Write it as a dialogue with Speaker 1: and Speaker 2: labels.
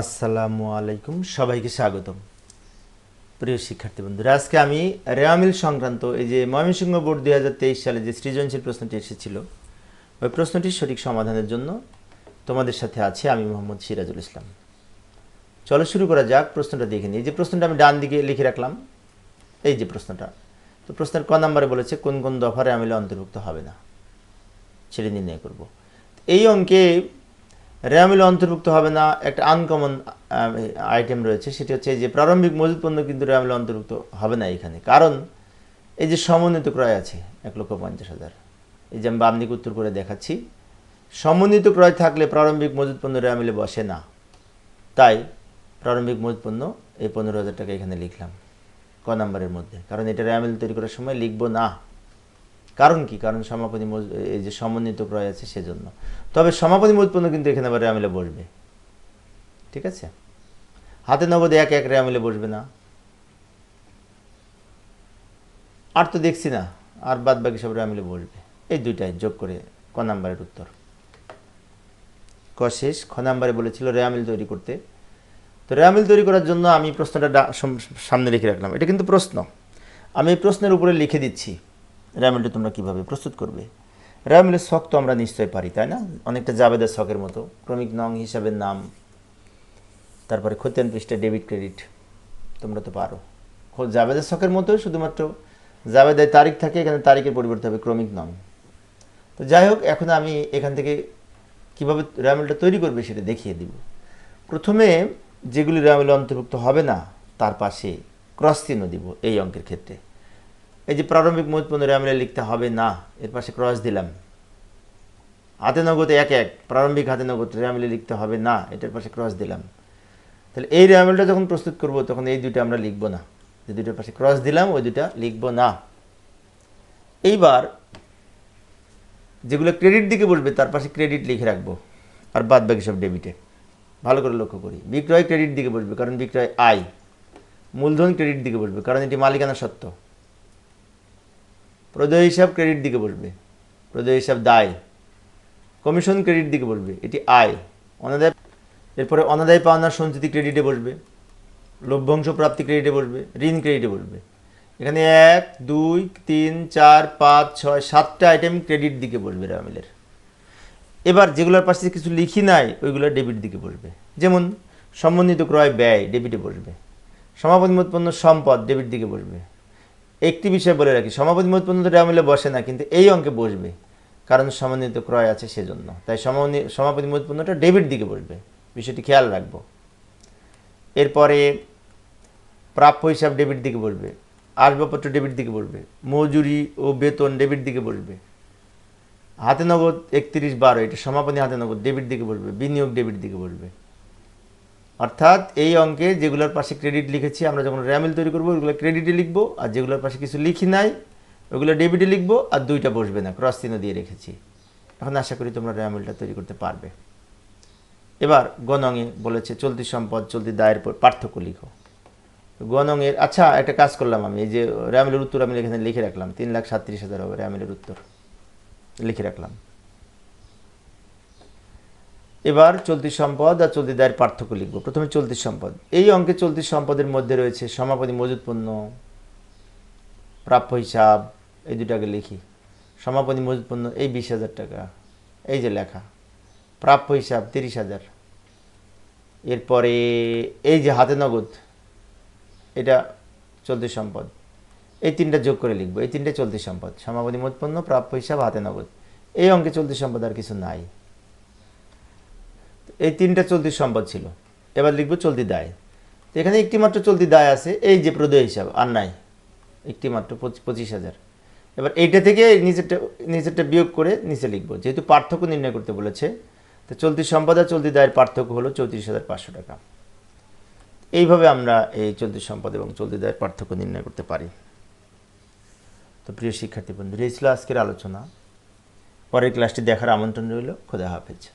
Speaker 1: আসসালামু আলাইকুম, সবাইকে স্বাগতম। প্রিয় শিক্ষার্থী বন্ধুরা, আজকে আমি রেয়ামিল সংক্রান্ত এই যে ময়মনসিংহ বোর্ড দু হাজার তেইশ সালে যে সৃজনশীল প্রশ্নটি এসেছিল, ওই প্রশ্নটির সঠিক সমাধানের জন্য তোমাদের সাথে আছে আমি মোহাম্মদ সিরাজুল ইসলাম। চলো শুরু করা যাক, প্রশ্নটা দেখে নিই। এই যে প্রশ্নটা আমি ডান দিকে লিখে রাখলাম, এই যে প্রশ্নটা। তো প্রশ্নের ক নম্বরে বলেছে, কোন কোন দফা রেয়ামিলে অন্তর্ভুক্ত হবে না? সেটি নির্ণয় করব। এই অঙ্কে রেয়ামিলে অন্তর্ভুক্ত হবে না, একটা আনকমন আইটেম রয়েছে, সেটি হচ্ছে যে প্রারম্ভিক মজুদ পণ্য কিন্তু রেয়ামিলে অন্তর্ভুক্ত হবে না এখানে। কারণ এই যে সমন্বিত ক্রয় আছে, এক লক্ষ পঞ্চাশ হাজার। এই যে আমি বাম দিকে উত্তর করে দেখাচ্ছি, সমন্বিত ক্রয় থাকলে প্রারম্ভিক মজুদ পণ্য রেয়ামিলে বসে না। তাই প্রারম্ভিক মজুদ পণ্য এই পনেরো হাজার টাকা এখানে লিখলাম, ক নাম্বারের মধ্যে। কারণ এটা রেয়ামিল তৈরি করার সময় লিখব না। কারণ কি? কারণ সমাপনী এই যে সমন্বিত ক্রয় আছে সেজন্য। তবে সমাপনী উৎপন্ন কিন্তু এখানে আবার রেয়ামিলে বসবে। ঠিক আছে? হাতে নগদে এক এক রেয়ামিলে বসবে না। আর তো দেখছি না। আর বাদ বাকি সব রেয়ামিলে বসবে। এই দুইটাই যোগ করে ক নাম্বারের উত্তর। ক শেষ। খ নাম্বারে বলেছিল রেয়ামিল তৈরি করতে। তো রেয়ামিল তৈরি করার জন্য আমি প্রশ্নটা সাম- সামনে লিখে রাখলাম। এটা কিন্তু প্রশ্ন। আমি এই প্রশ্নের উপরে লিখে দিচ্ছি। র্যামিলটা তোমরা কীভাবে প্রস্তুত করবে? র্যামিলের শখ তো আমরা নিশ্চয়ই পারি, তাই না? অনেকটা জাবেদের শখের মতো। ক্রমিক নং হিসাবে নাম, তারপরে খতিয়ান পৃষ্ঠে ডেবিট ক্রেডিট। তোমরা তো পারো। জাবেদের শখের মতোই, শুধুমাত্র জাবেদের তারিখ থাকে, এখানে তারিখের পরিবর্তে হবে ক্রমিক নং। তো যাই হোক, এখন আমি এখান থেকে কীভাবে র্যামিলটা তৈরি করবে সেটা দেখিয়ে দিব। প্রথমে যেগুলি র্যামিলে অন্তর্ভুক্ত হবে না, তার পাশে ক্রস চিহ্ন দিব এই অঙ্কের ক্ষেত্রে। এই যে প্রারম্ভিক মজুদ পণ্য র্যামিলে লিখতে হবে না, এর পাশে ক্রস দিলাম। হাতে নগদ এক এক, প্রারম্ভিক হাতে নগদ র্যামিলে লিখতে হবে না, এটার পাশে ক্রস দিলাম। তাহলে এই র্যামিলটা যখন প্রস্তুত করব, তখন এই দুইটা আমরা লিখব না। যে দুইটার পাশে ক্রস দিলাম, ওই দুইটা লিখব না। এইবার যেগুলো ক্রেডিট দিকে বসবে, তার পাশে ক্রেডিট লিখে রাখব, আর বাদ বাকি সব ডেবিটে ভালো করে লক্ষ্য করি। বিক্রয় ক্রেডিট দিকে বসবে, কারণ বিক্রয় আয়। মূলধন ক্রেডিট দিকে বসবে, কারণ এটি মালিকানা সত্ত্ব প্রদেয় হিসাব ক্রেডিট দিকে বসবে। প্রদেয় হিসাব দায়। কমিশন ক্রেডিট দিকে বসবে। এটি আয়। অনাদায় এরপরে অনাদায় পাওনার সঞ্চিতি ক্রেডিটে বসবে। লভ্যাংশ প্রাপ্তি ক্রেডিটে বসবে। ঋণ ক্রেডিটে বসবে। এখানে এক, দুই, তিন, চার, পাঁচ, ছয়, সাতটা আইটেম ক্রেডিট দিকে বসবে রামিলের এবার যেগুলোর পাশে কিছু লিখি নাই, ওইগুলো ডেবিট দিকে বসবে। যেমন সমন্বিত ক্রয় ব্যয় ডেবিটে বসবে। সমাপতি উৎপন্ন সম্পদ ডেবিট দিকে বসবে। একটি বিষয় বলে রাখি, সমাপতি উৎপন্ন তো রেয়ামিলে বসে না, কিন্তু এই অঙ্কে বসবে। কারণ সমন্বিত ক্রয় আছে সেজন্য। তাই সমাপতি উৎপন্নটা ডেবিট দিকে বসবে। বিষয়টি খেয়াল রাখব। এরপরে প্রাপ্য হিসাব ডেবিট দিকে বসবে, আসবাবপত্র ডেবিট দিকে বসবে, মজুরি ও বেতন ডেবিট দিকে বসবে। হাতে নগদ একত্রিশ বারো, এটা সমাপনী হাতে নগদ ডেবিট দিকে বসবে, বিনিয়োগ ডেবিট দিকে বসবে। অর্থাৎ এই অঙ্কে যেগুলোর পাশে ক্রেডিট লিখেছি, আমরা যখন র্যামিল তৈরি করব ওগুলো ক্রেডিটে লিখব, আর যেগুলোর পাশে কিছু লিখি নাই ওগুলো ডেবিটে লিখব, আর দুইটা বসবে না ক্রস চিহ্ন দিয়ে রেখেছি। এখন আশা করি তোমরা র্যামিলটা তৈরি করতে পারবে। এবার গণঙে বলেছে, চলতি সম্পদ, চলতি দায়ের পর পার্থক্য লিখো। গণঙের আচ্ছা একটা কাজ করলাম আমি, এই যে র্যামিলের উত্তর আমি এখানে লিখে রাখলাম, তিন লাখ সাতত্রিশ হাজার হবে র্যামিলের উত্তর। লিখে রাখলাম। এবার চলতি সম্পদ আর চলতি দায়ের পার্থক্য লিখব। প্রথমে চলতি সম্পদ। এই অঙ্কে চলতি সম্পদের মধ্যে রয়েছে সমাপতি মজুদ পণ্য প্রাপ্য হিসাব, এই দুটাকে লিখি। সমাপতি মজুদ পণ্য এই বিশ হাজার টাকা, এই যে লেখা। প্রাপ্য হিসাব তিরিশ হাজার। এরপরে এই যে হাতে নগদ, এটা চলতি সম্পদ। এই তিনটা যোগ করে লিখব। এই তিনটে চলতি সম্পদ। সমাপতি মজুদ পণ্য প্রাপ্য হিসাব, হাতে নগদ। এই অঙ্কে চলতি সম্পদ আর কিছু নাই। এই তিনটা চলতি সম্পদ ছিল। এবার লিখব চলতি দায়। তো এখানে একটিমাত্র চলতি দায় আছে, এই যে প্রদেয় হিসাব, আর নাই। একটিমাত্র পঁচি- পঁচিশ হাজার। এবার এইটা থেকে নিচেরটা নিচেরটা বিয়োগ করে নিচে লিখব। যেহেতু পার্থক্য নির্ণয় করতে বলেছে, তো চলতি সম্পদ আর চলতি দায়ের পার্থক্য হলো চৌত্রিশ হাজার পাঁচশো টাকা। এইভাবে আমরা এই চলতি সম্পদ এবং চলতি দায়ের পার্থক্য নির্ণয় করতে পারি। তো প্রিয় শিক্ষার্থী বন্ধুরা, এই ছিল আজকের আলোচনা। পরের ক্লাসটি দেখার আমন্ত্রণ রইল। খোদা হাফেজ।